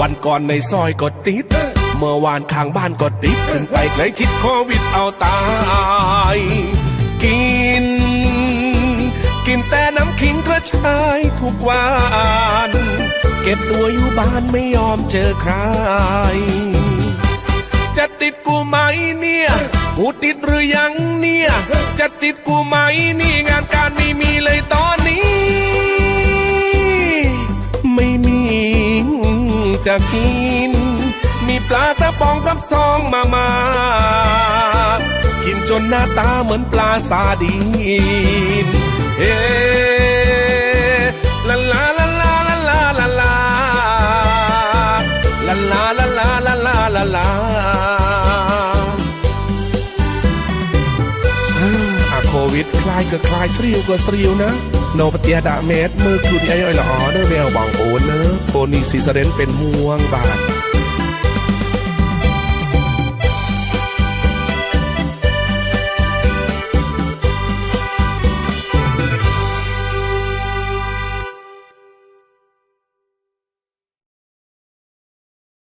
วันก่อนในซอยก็ติด เมื่อวานข้างบ้านก็ติดขึ้นไปใกลชิดโควิดเอาตาย กิน กินแต่น้ำขิงกระชายทุกวันเก็บตัวอยู่บ้านไม่ยอมเจอใคร จะติดกูไหมเนี่ย กูติดหรือยังเนี่ย จะติดกูไหมนี่งาน จะกิน มีปลาตะปองกับซองมามา กินจนหน้าตาเหมือนปลาซาดีนเฮ้ลาลาลาลาลาลาลาลาลาลาลาลาลาลาลาลาอาโควิดคลายก็คลายสริวก็สริวนะ โนปเตียดาเมตมือคือดีไอ้อยละอ๋อเนอแมวบองโอนเนอะโคนีซีเซเรนเป็นห่วงบาด